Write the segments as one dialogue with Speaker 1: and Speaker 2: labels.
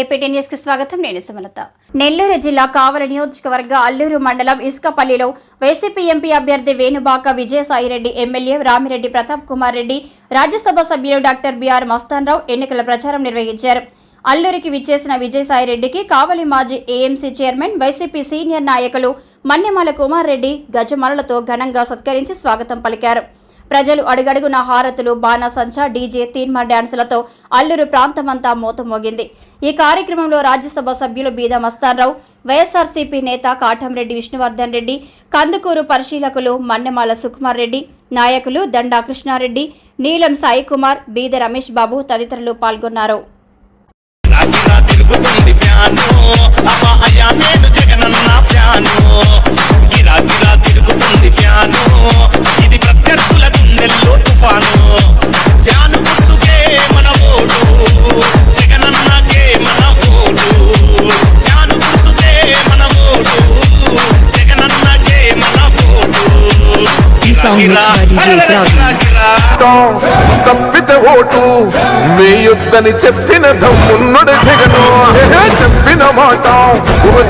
Speaker 1: APT న్యూస్కి స్వాగతం. నేను సుమలత. నెల్లూరు జిల్లా కావలి నియోజకవర్గ అల్లూరు మండలం ఇసుకపల్లిలో వైసీపీ ఎంపీ అభ్యర్థి వేణుబాక విజయసాయిరెడ్డి ఎమ్మెల్యే రామిరెడ్డి ప్రతాప్ కుమార్ రెడ్డి రాజ్యసభ సభ్యులు డాక్టర్ బిఆర్ మస్తాన్రావు ఎన్నికల ప్రచారం నిర్వహించారు. అల్లూరికి విచ్చేసిన విజయసాయిరెడ్డికి కావలి మాజీ ఏఎంసీ చైర్మన్ వైసీపీ సీనియర్ నాయకులు మన్నెమాల కుమార్ రెడ్డి గజమాలలతో ఘనంగా సత్కరించి స్వాగతం పలికారు. ప్రజలు అడుగడుగున హారతులు బాణసంచ డీజే తీన్మా డ్యాన్సులతో అల్లూరు ప్రాంతమంతా మోతమోగింది ఈ కార్యక్రమంలో రాజ్యసభ సభ్యులు బీద మస్తాన్రావు వైఎస్ఆర్సీపీ నేత కాటంరెడ్డి విష్ణువర్ధన్ రెడ్డి కందుకూరు పరిశీలకులు మన్నెమాల సుకుమార్ రెడ్డి నాయకులు దండా కృష్ణారెడ్డి నీలం సాయికుమార్ బీద రమేష్ బాబు తదితరులు పాల్గొన్నారు.
Speaker 2: ఇది ప్రత్యర్థుల గుండెల్లో తుఫాను. ఫ్యాను గుర్తుకే మన ఓటు జగనన్నకే మన ఓటు ఫ్యాను గుర్తుకే మన ఓటు జగనన్నకే మన ఓటు
Speaker 3: ఈ సాంగ్
Speaker 4: ఓటు వేయొద్దని చెప్పిన దమ్మున్నడు జగను. చెప్పిన మాట?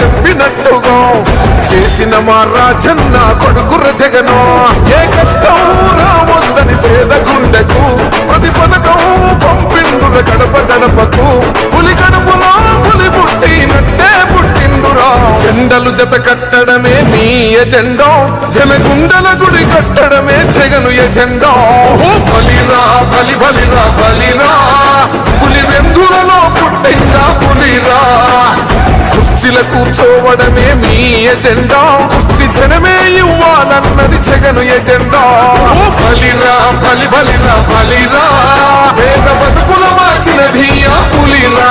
Speaker 4: చెప్పినట్టుగా. చేసిన మా రాజన్న కొడుకుర జగను. ఏ కష్టం రావద్దని పేద గుండెకు ప్రతి పథకం పంపిండుర గడప గడపకు. పులి గడపలో పులి పుట్టినట్టే పుట్టిండురా. జెండలు జత కట్టడమే మీ ఎజెండా. గుండెల గుడి కట్టడమే జగను ఎజెండా. బలిరా బలి బలిరా. బలిరా పులి వెందులలో పుట్టిందా పులిరా. కుర్చీల కూర్చోవడమే మీ ఎజెండా. కుర్చీ జనమే ఇవ్వాలన్నది జగను ఎజెండా. బలిరా బలి బలిరా. బలిరా పేద బతుకుల మార్చినది ఆ పులిరా.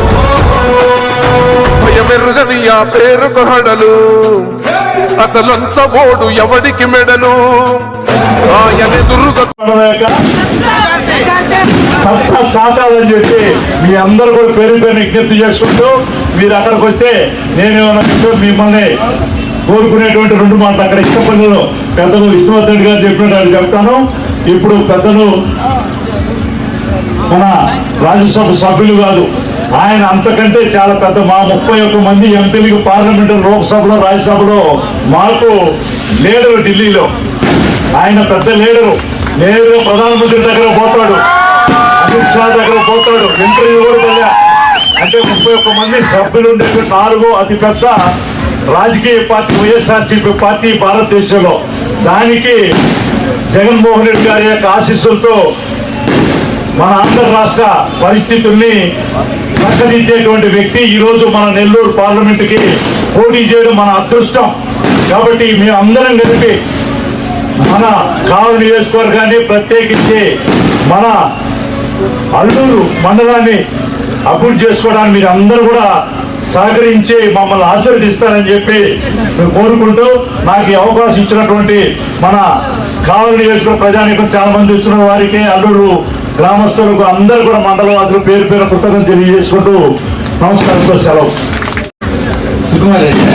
Speaker 4: మెరుగని ఆ పేరుకు హడలు అసలంచబోడు ఎవడికి మెడలు? ఆయనెదురుగా
Speaker 5: సత్తా చాటాలని చెప్పి మీ అందరూ కూడా పేరు పేరు విజ్ఞప్తి చేసుకుంటూ మీరు అక్కడికి వస్తే నేను మిమ్మల్ని కోరుకునేటువంటి రెండు మాటలు అక్కడ ఇష్టపల్లిలో పెద్దలు విష్ణువర్ధన్ గారు చెప్పినట్టు చెప్తాను. ఇప్పుడు పెద్దలు మన రాజ్యసభ సభ్యులు కాదు ఆయన అంతకంటే చాలా పెద్ద మా ముప్పై ఒక్క మంది ఎంపీలకు పార్లమెంటు లోక్సభలో రాజ్యసభలో మాకు లీడరు ఢిల్లీలో. ఆయన పెద్ద లీడరు. నేరుగా ప్రధానమంత్రి దగ్గర పోతాడు. అమిత్ షా దగ్గర పోతాడు. ఇంటర్వ్యూ కూడా అంటే ముప్పై ఒక్క మంది సభ్యులు ఉండేటువంటి నాలుగో అతిపెద్ద రాజకీయ పార్టీ వైఎస్ఆర్సీపీ పార్టీ భారతదేశంలో. దానికి జగన్మోహన్ రెడ్డి గారి యొక్క ఆశీస్సులతో మన ఆంధ్ర రాష్ట్ర పరిస్థితుల్ని చక్కదిద్దేటువంటి వ్యక్తి ఈరోజు మన నెల్లూరు పార్లమెంటుకి పోటీ చేయడం మన అదృష్టం. కాబట్టి మేము అందరం కలిపి మన కావు నియోజకవర్గాన్ని ప్రత్యేకించి మన అల్లూరు మండలాన్ని అభివృద్ధి చేసుకోవడానికి మీరు అందరూ కూడా సహకరించి మమ్మల్ని ఆశీర్వదిస్తారని చెప్పి కోరుకుంటూ నాకు ఈ అవకాశం ఇచ్చినటువంటి మన కావలి నియోజకవర్గ ప్రజానికి చాలా మంది వచ్చిన వారికి అల్లూరు గ్రామస్తులకు అందరూ కూడా మండలవాదులు పేరు పేరు కృతజ్ఞత తెలియజేసుకుంటూ నమస్కారంతో సెలవు.
Speaker 6: సుకుమార్ రెడ్డి.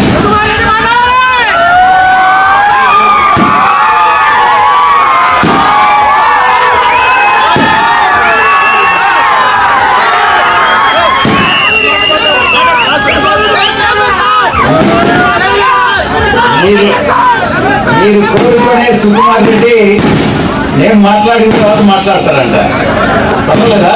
Speaker 6: మీరు మీరు కోరుకునే సుకుమార్ రెడ్డి నేను మాట్లాడిన తర్వాత మాట్లాడతారంట. పర్వాలేదా?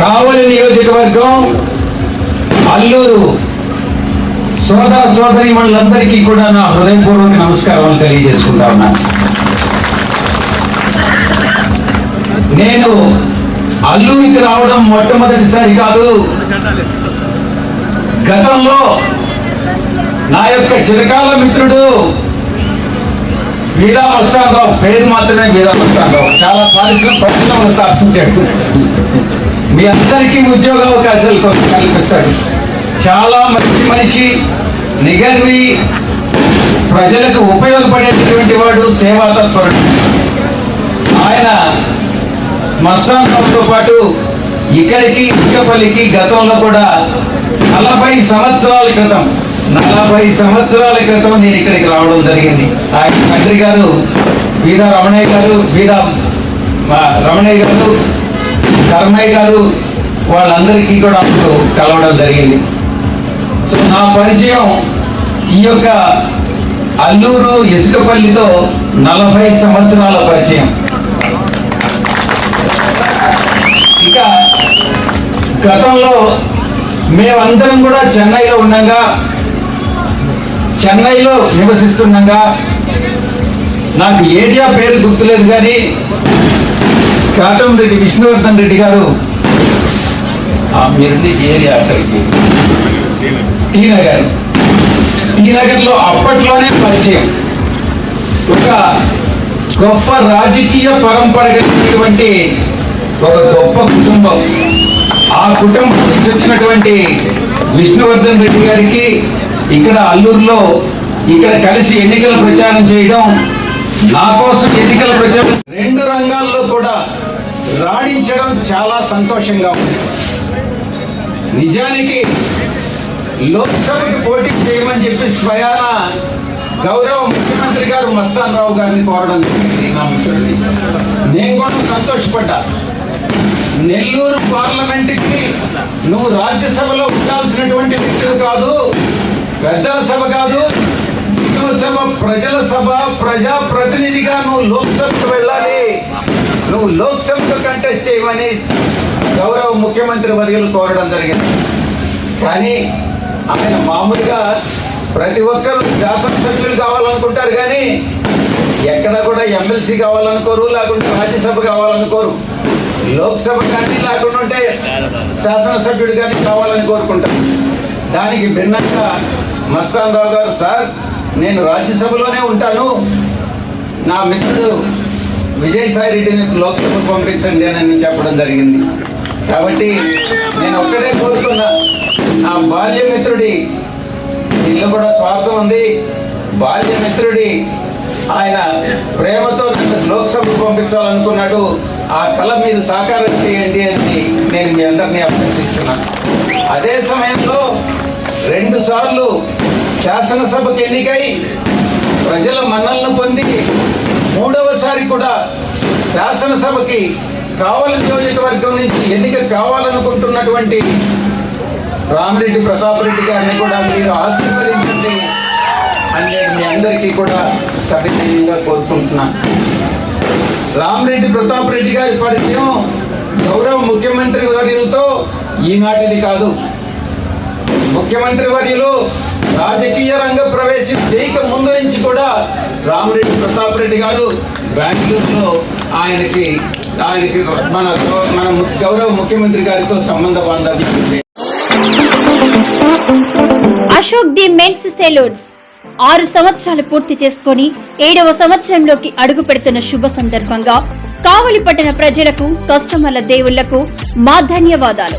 Speaker 6: కావలి నియోజకవర్గం అల్లూరు సోదర సోదరి వాళ్ళందరికీ కూడా నా హృదయపూర్వక నమస్కారాలు తెలియజేసుకుంటా ఉన్నాను నేను అల్లూరికి రావడం మొట్టమొదటిసారి కాదు గతంలో నా యొక్క చిరకాల మిత్రుడు వీరా మస్తానరావు పేరు మాత్రమే వీరా మస్తానరావు చాలా పారిశ్రమిక పరిశ్రమలు స్థాపించాడు మీ అందరికీ ఉద్యోగ అవకాశాలు కల్పిస్తాడు. చాలా మంచి మనిషి నిగర్వి ప్రజలకు ఉపయోగపడేటటువంటి వాడు సేవాతత్పరుడు ఆయన మస్తాన్తో పాటు ఇక్కడికి ఇసుకపల్లికి గతంలో కూడా నలభై సంవత్సరాల క్రితం నలభై సంవత్సరాల క్రితం నేను ఇక్కడికి రావడం జరిగింది. ఆయన తండ్రి గారు బీదా రమణయ్య గారు బీదా మా రమణయ్య గారు కర్మయ్య గారు వాళ్ళందరికీ కూడా అప్పుడు కలవడం జరిగింది. సో నా పరిచయం ఈ యొక్క అల్లూరు ఇసుకపల్లితో నలభై సంవత్సరాల పరిచయం. ఇక గతంలో మేమందరం కూడా చెన్నైలో ఉండగా చెన్నైలో నివసిస్తుండగా నాకు ఏరియా పేరు గుర్తులేదు కానీ కాటంరెడ్డి విష్ణువర్ధన్ రెడ్డి గారు ఆ, ఏరియా అక్కడికి టీ నగర్ టీ నగర్లో అప్పట్లోనే పరిచయం. ఒక గొప్ప రాజకీయ పరంపర కలిగినటువంటి ఒక గొప్ప కుటుంబం. ఆ కుటుంబం నుంచి వచ్చినటువంటి విష్ణువర్ధన్ రెడ్డి గారికి ఇక్కడ అల్లూరులో ఇక్కడ కలిసి ఎన్నికల ప్రచారం చేయడం నా కోసం ఎన్నికల ప్రచారం రెండు రంగాల్లో కూడా రాణించడం చాలా సంతోషంగా ఉంది. నిజానికి లోక్సభకి పోటీ చేయమని చెప్పి స్వయాన గౌరవ ముఖ్యమంత్రి గారు మస్తాన్ రావు గారిని కోరడం జరిగింది. నా మిత్రుడిని. నేను కూడా సంతోషపడ్డా. నెల్లూరు పార్లమెంట్కి నువ్వు రాజ్యసభలో ఉండాల్సినటువంటి వ్యక్తులు కాదు పెద్దల సభ కాదు సభ ప్రజల సభ ప్రజా ప్రతినిధిగా నువ్వు లోక్సభకు వెళ్ళాలి. నువ్వు లోక్సభకు కంటెస్ట్ చేయమని గౌరవ ముఖ్యమంత్రి వర్యులు కోరడం జరిగింది. కానీ ఆయన మామూలుగా ప్రతి ఒక్కరు శాసనసభ్యులు కావాలనుకుంటారు కానీ ఎక్కడ కూడా ఎమ్మెల్సీ కావాలనుకోరు లేకుంటే రాజ్యసభ కావాలనుకోరు. లోక్సభ కానీ లేకుండా ఉంటే శాసనసభ్యుడు కానీ కావాలని కోరుకుంటారు. దానికి భిన్నంగా మస్తాన్ రావు గారు సార్ నేను రాజ్యసభలోనే ఉంటాను. నా మిత్రుడు విజయసాయి రెడ్డిని లోక్సభకు పంపించండి అని నేను చెప్పడం జరిగింది. కాబట్టి నేను ఒక్కడే కోరుతున్నా నా బాల్యమిత్రుడి ఇల్లు కూడా స్వార్థం ఉంది. బాల్యమిత్రుడి ఆయన ప్రేమతో నన్ను లోక్సభకు పంపించాలనుకున్నాడు. ఆ కళ మీరు సాకారం చేయండి అని నేను మీ అందరినీ అభ్యర్థిస్తున్నాను. అదే సమయంలో రెండు సార్లు శాసనసభకు ఎన్నికై ప్రజల మన్నలను పొంది మూడవసారి కూడా శాసనసభకి కావలి నియోజకవర్గం నుంచి ఎన్నిక కావాలనుకుంటున్నటువంటి రామిరెడ్డి ప్రతాప్ రెడ్డి గారిని కూడా మీరు ఆశీర్వదించండి అని నేను మీ అందరికీ కూడా సవినయంగా కోరుకుంటున్నాను. రామిరెడ్డి ప్రతాప్ రెడ్డి గారి పరిచయం గౌరవ ముఖ్యమంత్రి వర్యులతో ఈనాటిది కాదు. ముఖ్యమంత్రి వర్యులు రాజకీయ రంగ ప్రవేశం చేయక ముందు నుంచి కూడా రామిరెడ్డి ప్రతాప్ రెడ్డి గారు బెంగళూరులో ఆయనకి ఆయనకి మన మన గౌరవ ముఖ్యమంత్రి గారితో సంబంధ బాంధవ్యం
Speaker 1: అశోక్ ది మెన్స్ సెలూన్స్. ఆరు సంవత్సరాలు పూర్తి చేసుకుని ఏడవ సంవత్సరంలోకి అడుగు పెడుతున్న శుభ సందర్భంగా కావలి పట్టణ ప్రజలకు కస్టమర్ల దేవుళ్ళకు మా ధన్యవాదాలు.